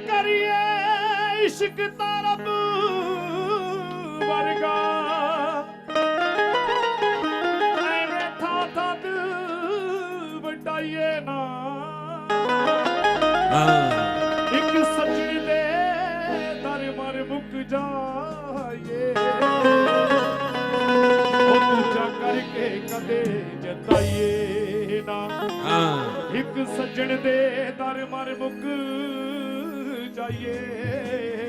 ਕਰੀਏ ਇਸ਼ਕ ਤਾਂ ਰੱਬ ਵਰਗਾ। ਐਵੇਂ ਥਾਂ ਥਾਂ ਦਿਲ ਵਟਾਈਏ ਨਾ। ਇੱਕ ਸੱਜਣ ਦੇ ਦਰ ਮਰ ਮੁੱਕ ਜਾਈਏ। ਉਹ ਦੂਜਾ ਕਰਕੇ ਕਦੇ ਜਤਾਈਏ ਨਾ। ਹਾਂ। ਇੱਕ ਸੱਜਣ ਦੇ ਦਰ ਮਰ ਮੁੱਕ ਜਾਈਏ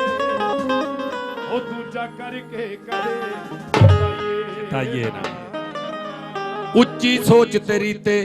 ਉਹ ਦੂਜਾ ਕਰਕੇ ਕਦੇ ਜਤਾਈਏ ਨਾ। ਉੱਚੀ ਸੋਚ ਤੇਰੀ ਤੇ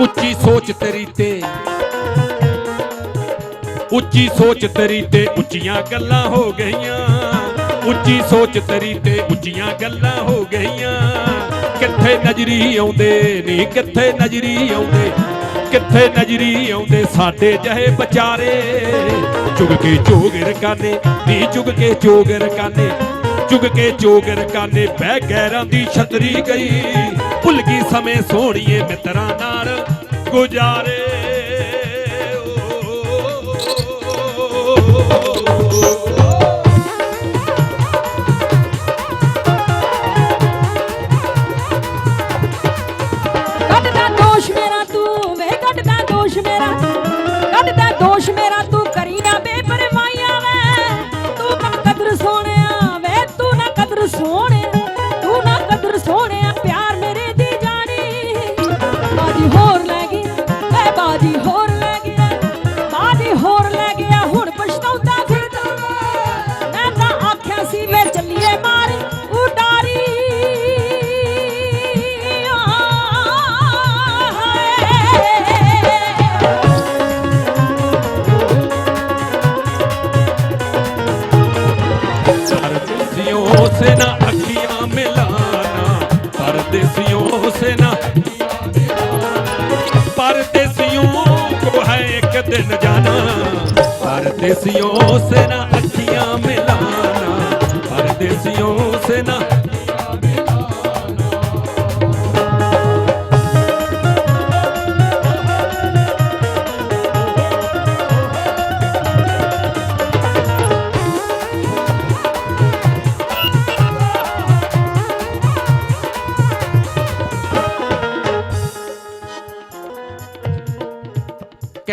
ਉੱਚੀ ਸੋਚ ਤੇਰੀ ਤੇ। ਉੱਚੀ ਸੋਚ ਤੇਰੀ ਤੇ ਉੱਚੀਆਂ ਗੱਲਾਂ ਹੋ ਗਈਆਂ। ਉੱਚੀ ਸੋਚ ਤੇਰੀ ਤੇ ਉੱਚੀਆਂ ਗੱਲਾਂ ਹੋ ਗਈਆਂ। ਕਿੱਥੇ ਨਜ਼ਰੀ ਆਉਂਦੇ ਨੀ, ਕਿੱਥੇ ਨਜ਼ਰੀ ਆਉਂਦੇ? ਕਿੱਥੇ ਨਜ਼ਰੀ ਆਉਂਦੇ ਸਾਡੇ ਜਹੇ ਵਿਚਾਰੇ? ਚੁਗ ਕੇ ਚੋਗ ਰਕਾਨੇ, ਨੀ ਚੁਗ ਕੇ ਚੋਗ ਰਕਾਨੇ। ਚੁਗ ਕੇ ਚੋਗ ਰਕਾਨੇ, ਬਹਿ ਗੈਰਾਂ ਦੀ ਛਤਰੀ ਗਈ। ਭੁੱਲ ਗਈ ਸਮੇਂ ਸੋਹਣੀਏ ਮਿੱਤਰਾਂ ਨਾਲ ਗੁਜ਼ਾਰੇ। ਸੇ ਅੱਖੀਆਂ ਮਿਲਾਨਾ ਪਰਦੇਸਿਓ ਸੇ ਨਾ ਕੋ ਹੈ ਇੱਕ ਦਿਨ ਜਾਣਾ, ਪਰਦੇਸਿਓ ਅੱਖੀਆਂ ਮਿਲਾਨਾ ਪਰਦੇਸਿਓ ਸੇ ਨਾ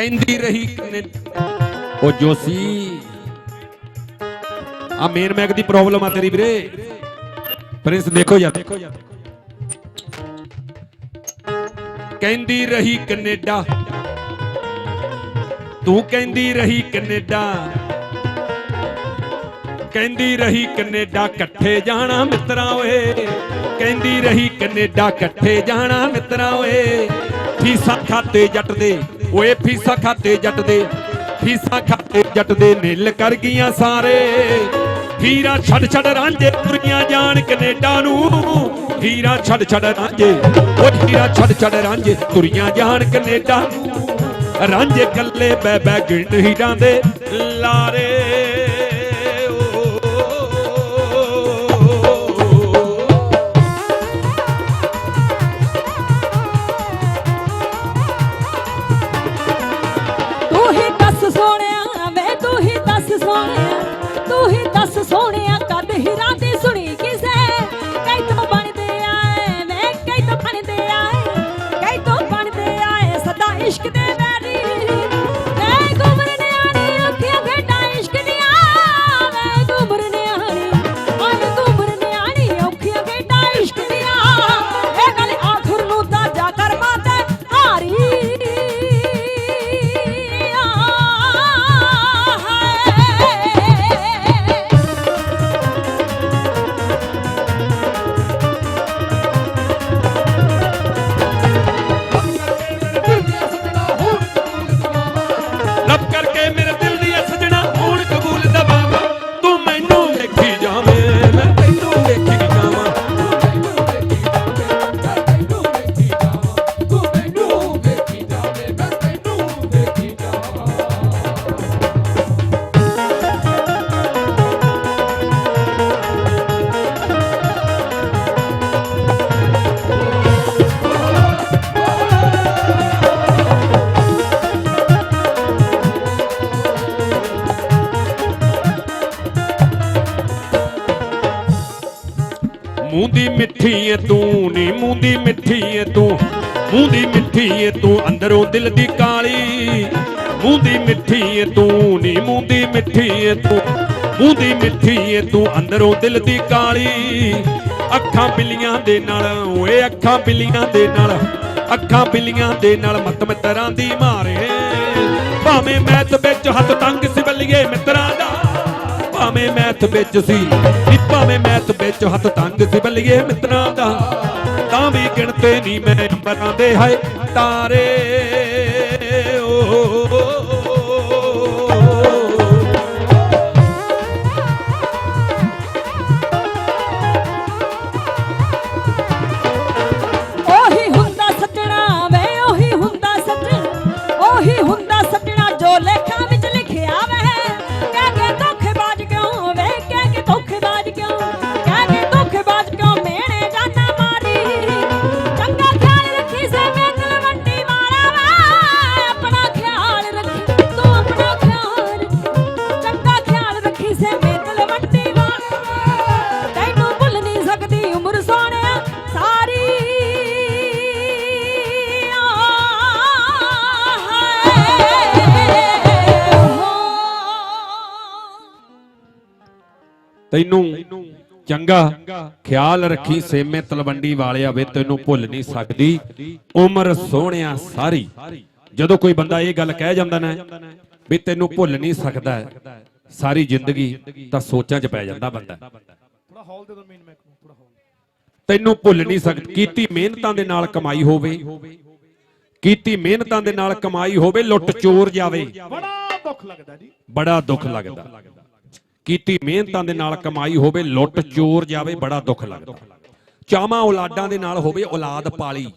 ਕਹਿੰਦੀ ਰਹੀ ਨੇ ਉਹ ਜੋਸੀ ਆ ਮੇਨ ਮੈਕ ਦੀ ਪ੍ਰੋਬਲਮ ਆ ਤੇਰੀ ਵੀਰੇ। ਪ੍ਰਿੰਸ ਦੇਖੋ ਯਾਰ। ਕਹਿੰਦੀ ਰਹੀ ਕੈਨੇਡਾ। ਤੂੰ ਕਹਿੰਦੀ ਰਹੀ ਕੈਨੇਡਾ। ਕਹਿੰਦੀ ਰਹੀ ਕੈਨੇਡਾ, ਇਕੱਠੇ ਜਾਣਾ ਮਿੱਤਰਾਂ ਓਏ। ਕਹਿੰਦੀ ਰਹੀ ਕੈਨੇਡਾ, ਇਕੱਠੇ ਜਾਣਾ ਮਿੱਤਰਾਂ ਓਏ। ਫੀਸਾਂ ਖਾਤੇ ਜੱਟ ਦੇ ਓਏ ਫੀਸਾਂ ਖਾਤੇ ਜੱਟ ਦੇ, ਫੀਸਾਂ ਖਾਤੇ ਜੱਟ ਦੇ ਨਿਲ ਕਰ ਗਈਆਂ ਸਾਰੇ। ਹੀਰਾ ਛੱਡ ਛੱਡ ਰਾਂਝੇ ਤੁਰੀਆਂ ਜਾਣ ਕੈਨੇਡਾ ਨੂੰ। ਹੀਰਾ ਛੱਡ ਛੱਡ ਰਾਂਝੇ, ਓ ਹੀਰਾ ਛੱਡ ਛੱਡ ਰਾਂਝੇ ਤੁਰੀਆਂ ਜਾਣ ਕੈਨੇਡਾ ਨੂੰ। ਰਾਂਝੇ ਕੱਲੇ ਬੈ ਬੈ ਗਿਣ ਹੀਰਾਂ ਦੇ ਲਾਰੇ। ਮੂੰਹ ਮਿੱਠੀ ਏ ਤੂੰ, ਨੀ ਮੂੰਹ ਮਿੱਠੀ ਏ ਤੂੰ। ਮੂੰਹ ਮਿੱਠੀ ਏ ਤੂੰ, ਅੰਦਰੋਂ ਦਿਲ ਦੀ ਕਾਲੀ। ਮੂੰਹ ਮਿੱਠੀ ਏ ਤੂੰ, ਨੀ ਮੂੰਹ ਮਿੱਠੀ ਏ ਤੂੰ। ਮੂੰਹ ਮਿੱਠੀ ਏ ਤੂੰ, ਅੰਦਰੋਂ ਦਿਲ ਦੀ ਕਾਲੀ। ਅੱਖਾਂ ਬਿੱਲੀਆਂ ਦੇ ਨਾਲ, ਓਏ ਅੱਖਾਂ ਬਿੱਲੀਆਂ ਦੇ ਨਾਲ। ਅੱਖਾਂ ਬਿੱਲੀਆਂ ਦੇ ਨਾਲ ਮਤ ਮਿੱਤਰਾਂ ਦੀ ਮਾਰੇ। ਭਾਵੇਂ ਮੈਥ ਵਿੱਚ ਹੱਥ ਤੰਗ ਸਿਵਲੀਏ ਮਿੱਤਰਾਂ ਦਾ। ਭਾਵੇਂ ਮੈਥ ਵਿੱਚ ਸੀ ਨੀ ਭਾਵੇਂ ਮੈਥ ਵਿੱਚ ਹੱਥ ਤੰਗ ਸੀ ਬੱਲੀਏ ਮਿੱਤਰਾਂ ਦਾ, ਤਾਂ ਵੀ ਗਿਣਤੇ ਨਹੀਂ ਮੈਂ ਅੰਬਰਾਂ ਦੇ, ਹਾਏ ਤਾਰੇ। ਤੈਨੂੰ ਚੰਗਾ ਖਿਆਲ ਰੱਖੀ ਸੇਮੇ ਤਲਵੰਡੀ ਵਾਲਿਆ ਵੇ ਤੈਨੂੰ ਭੁੱਲ ਨਹੀਂ ਸਕਦੀ। ਉਮਰ ਸੋਹਣਿਆ ਸਾਰੀ। ਜਦੋਂ ਕੋਈ ਬੰਦਾ ਇਹ ਗੱਲ ਕਹਿ ਜਾਂਦਾ ਨਾ ਵੀ ਤੈਨੂੰ ਭੁੱਲ ਨਹੀਂ ਸਕਦਾ ਸਾਰੀ ਜ਼ਿੰਦਗੀ ਤਾਂ ਸੋਚਾਂ 'ਚ ਪੈ ਜਾਂਦਾ ਬੰਦਾ। ਥੋੜਾ ਹੌਲ ਦੇ ਦੋ ਮੇਨ ਮੈਕ ਨੂੰ ਥੋੜਾ ਹੌਲ। ਤੈਨੂੰ ਭੁੱਲ ਨਹੀਂ ਸਕਦੀ। ਕੀਤੀ ਮਿਹਨਤਾਂ ਦੇ ਨਾਲ ਕਮਾਈ ਹੋਵੇ ਕੀਤੀ ਮਿਹਨਤਾਂ ਦੇ ਨਾਲ ਕਮਾਈ ਹੋਵੇ ਲੁੱਟ ਚੋਰ ਜਾਵੇ। ਬੜਾ ਦੁੱਖ ਲੱਗਦਾ ਜੀ। ਬੜਾ ਦੁੱਖ ਲੱਗਦਾ। ਕੀਤੀ ਮਿਹਨਤਾਂ ਦੇ ਨਾਲ ਕਮਾਈ ਹੋਵੇ ਲੁੱਟ ਚੋਰ ਜਾਵੇ ਬੜਾ ਦੁੱਖ ਲੱਗਦਾ। ਚਾਵਾਂ ਔਲਾਦਾਂ ਦੇ ਨਾਲ ਹੋਵੇ ਔਲਾਦ ਪਾਲੀ।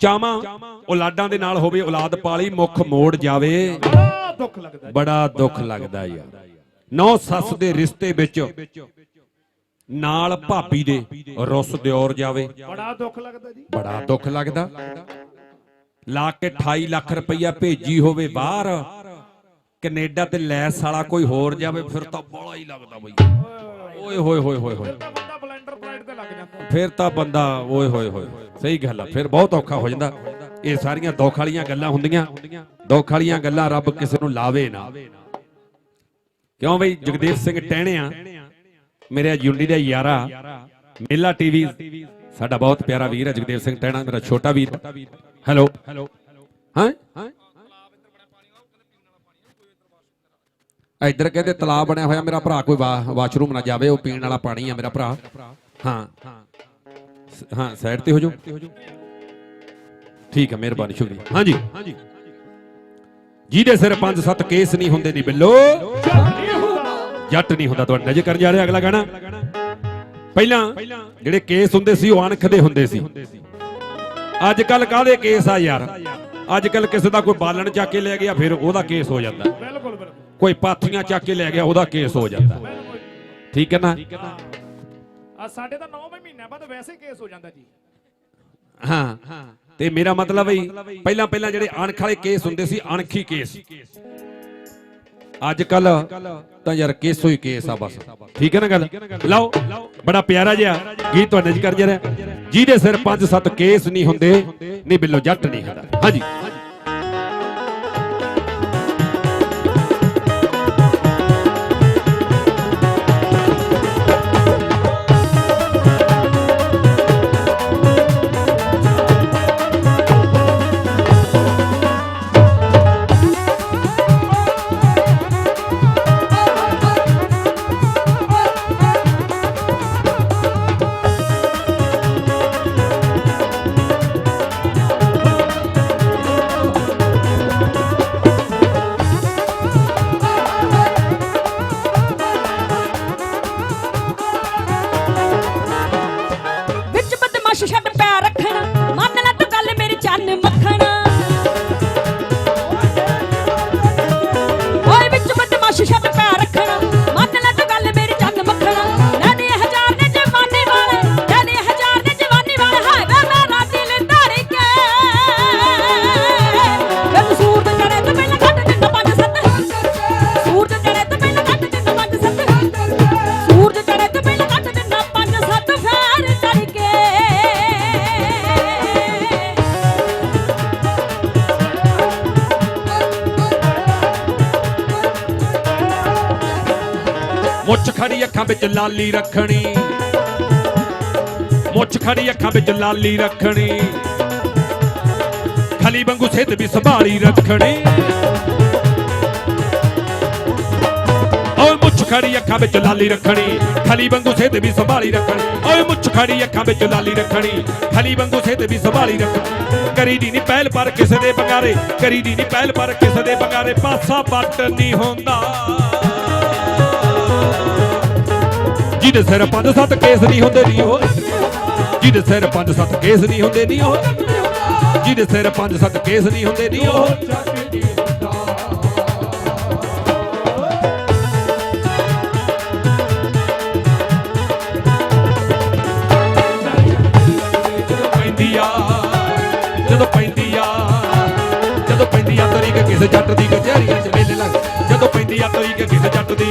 ਚਾਵਾਂ ਔਲਾਦਾਂ ਦੇ ਨਾਲ ਹੋਵੇ ਔਲਾਦ ਪਾਲੀ ਮੁੱਖ ਮੋੜ ਜਾਵੇ ਬੜਾ ਦੁੱਖ ਲੱਗਦਾ ਜੀ ਬੜਾ ਦੁੱਖ ਲੱਗਦਾ ਯਾਰ। ਨੌ ਸੱਸ ਦੇ ਰਿਸ਼ਤੇ ਵਿੱਚ ਨਾਲ ਭਾਬੀ ਦੇ ਰੁੱਸ ਦਿਓਰ ਜਾਵੇ। ਬੜਾ ਦੁੱਖ ਲੱਗਦਾ ਜੀ। ਬੜਾ ਦੁੱਖ ਲੱਗਦਾ। ਲਾ ਕੇ 28 ਲੱਖ ਰੁਪਈਆ ਭੇਜੀ ਹੋਵੇ ਬਾਹਰ ਕੈਨੇਡਾ ਤੇ ਲੈਸ ਵਾਲਾ ਕੋਈ ਹੋਰ ਜਾਵੇ ਫਿਰ ਤਾਂ ਬੜਾ ਹੀ ਲੱਗਦਾ ਬਈ। ਓਏ ਹੋਏ ਹੋਏ ਹੋਏ ਹੋਏ। ਤਾਂ ਬੰਦਾ ਬਲੈਂਡਰ ਪਲਾਈਟ ਤੇ ਲੱਗ ਜਾਂਦਾ। ਫਿਰ ਤਾਂ ਬੰਦਾ ਓਏ ਹੋਏ ਹੋਏ। ਸਹੀ ਗੱਲ ਆ ਫਿਰ ਬਹੁਤ ਔਖਾ ਹੋ ਜਾਂਦਾ। ਇਹ ਸਾਰੀਆਂ ਦੁੱਖ ਵਾਲੀਆਂ ਗੱਲਾਂ ਹੁੰਦੀਆਂ। ਦੁੱਖ ਵਾਲੀਆਂ ਗੱਲਾਂ ਰੱਬ ਕਿਸੇ ਨੂੰ ਲਾਵੇ ਨਾ। ਕਿਉਂ ਬਈ? ਜਗਦੇਵ ਸਿੰਘ ਟਹਿਣਿਆ ਮੇਰੇ ਯੂਨਿਟੀ ਦਾ ਯਾਰਾ। ਮੇਲਾ ਟੀਵੀ ਸਾਡਾ ਬਹੁਤ ਪਿਆਰਾ ਵੀਰ ਹੈ ਜਗਦੇਵ ਸਿੰਘ ਟਹਿਣਾ ਮੇਰਾ ਛੋਟਾ ਵੀਰ। ਹੈਲੋ ਹਾਂ? ਇੱਧਰ ਕਹਿੰਦੇ ਤਲਾਬ ਬਣਿਆ ਹੋਇਆ, ਮੇਰਾ ਭਰਾ ਕੋਈ ਵਾ- ਵਾਸ਼ਰੂਮ ਨਾ ਜਾਵੇ, ਉਹ ਪੀਣ ਵਾਲਾ ਪਾਣੀ ਆ ਮੇਰਾ ਭਰਾ। ਹਾਂ। ਸ- ਹਾਂ, ਸਾਈਡ ਤੇ ਹੋ ਜਾਓ। ਠੀਕ ਹੈ ਮਿਹਰਬਾਨੀ, ਸ਼ੁਕਰੀਆ। ਹਾਂਜੀ। ਜਿਹਦੇ ਸਿਰ ਪੰਜ ਸੱਤ ਕੇਸ ਨਹੀਂ ਹੁੰਦੇ ਨਹੀਂ ਬਿੱਲੋ, ਜੱਟ ਨਹੀਂ ਹੁੰਦਾ ਤੁਹਾਡਾ। ਨਜ਼ਰ ਕਰਨ ਜਾ ਰਿਹਾ ਅਗਲਾ ਗਾਣਾ। ਪਹਿਲਾਂ ਜਿਹੜੇ ਕੇਸ ਹੁੰਦੇ ਸੀ, ਉਹ ਅਣਖ ਦੇ ਹੁੰਦੇ ਸੀ। ਅੱਜ ਕੱਲ ਕਾਹਦੇ ਕੇਸ ਆ ਯਾਰ? ਅੱਜ ਕੱਲ ਕਿਸੇ ਦਾ ਕੋਈ ਬਾਲਣ ਚੱਕ ਕੇ ਲੈ ਗਿਆ, ਫਿਰ ਉਹਦਾ ਕੇਸ ਹੋ ਜਾਂਦਾ। ਬਿਲਕੁਲ ਬਿਲਕੁਲ। ਕੋਈ ਪਾਥੀਆਂ ਚੱਕ ਕੇ ਲੈ ਗਿਆ ਉਹਦਾ ਕੇਸ ਹੋ ਜਾਂਦਾ। ਠੀਕ ਹੈ ਨਾ? ਆ ਸਾਡੇ ਤਾਂ 9 ਮਹੀਨਿਆਂ ਬਾਅਦ ਵੈਸੇ ਕੇਸ ਹੋ ਜਾਂਦਾ ਜੀ। ਹਾਂ। ਤੇ ਮੇਰਾ ਮਤਲਬ ਹੈ ਪਹਿਲਾਂ ਪਹਿਲਾਂ ਜਿਹੜੇ ਅਣਖ ਵਾਲੇ ਕੇਸ ਹੁੰਦੇ ਸੀ ਅਣਖੀ ਕੇਸ। ਅੱਜ ਕੱਲ ਤਾਂ ਯਾਰ ਕੇਸੋ ਹੀ ਕੇਸ ਆ ਬਸ। ਠੀਕ ਹੈ ਨਾ ਗੱਲ? ਲਓ ਬੜਾ ਪਿਆਰਾ ਜਿਹਾ ਗੀਤ ਤੁਹਾਡੇ ਚ ਕਰ ਜਰਾ ਜਿਹਦੇ ਸਿਰ ਪੰਜ ਸੱਤ ਕੇਸ ਨਹੀਂ ਹੁੰਦੇ ਨਹੀਂ ਬਿੱਲੋ ਜੱਟ ਨਹੀਂ ਹੁੰਦਾ। ਹਾਂਜੀ। ਮੁੱਛ ਖੜੀ ਅੱਖਾਂ ਵਿੱਚ ਲਾਲੀ ਰੱਖਣੀ। ਮੁੱਛ ਖੜੀ ਅੱਖਾਂ ਵਿੱਚ ਲਾਲੀ ਰੱਖਣੀ। ਖਲੀ ਵਾਂਗੂ ਸਿੱਧ ਵੀ ਸੰਭਾਲੀ ਰੱਖਣੀ। ਓਏ ਮੁੱਛ ਖੜੀ ਅੱਖਾਂ ਵਿੱਚ ਲਾਲੀ ਰੱਖਣੀ, ਖਲੀ ਵਾਂਗੂ ਸਿੱਧ ਵੀ ਸੰਭਾਲੀ ਰੱਖਣੀ। ਓਏ ਮੁੱਛ ਖੜੀ ਅੱਖਾਂ ਵਿੱਚ ਲਾਲੀ ਰੱਖਣੀ, ਖਲੀ ਵਾਂਗੂ ਸਿੱਧ ਵੀ ਸੰਭਾਲੀ ਰੱਖਣੀ। ਕਰੀ ਦੀ ਨਹੀਂ ਪਹਿਲ ਪਰ ਕਿਸੇ ਦੇ ਬੰਗਾਰੇ, ਕਰੀ ਦੀ ਨਹੀਂ ਪਹਿਲ ਪਰ ਕਿਸੇ ਦੇ ਬੰਗਾਰੇ। ਪਾਸਾ ਪੱਟ ਨਹੀਂ ਹੁੰਦਾ। ਜਿਹਦੇ ਸਿਰ ਪੰਜ ਸੱਤ ਕੇਸ ਨਹੀਂ ਹੁੰਦੇ ਨਹੀਂ ਉਹ। ਜਿਹਦੇ ਸਿਰ ਪੰਜ ਸੱਤ ਕੇਸ ਨਹੀਂ ਹੁੰਦੇ ਨਹੀਂ ਉਹ। ਜਿਹਦੇ ਸਿਰ ਪੰਜ ਸੱਤ ਕੇਸ ਨਹੀਂ ਹੁੰਦੇ ਨਹੀਂ ਉਹ। ਜੱਗ ਆ, ਜਦੋਂ ਪੈਂਦੀ ਆ, ਜਦੋਂ ਪੈਂਦੀ ਆ ਤਰੀਕ ਕਿਸੇ ਜੱਟ ਦੀ ਕਚਹਿਰੀਆਂ 'ਚ ਮੇਲੇ ਲੱਗ। ਜਦੋਂ ਪੈਂਦੀ ਆ ਤਰੀਕ ਕਿਸੇ ਜੱਟ ਦੀ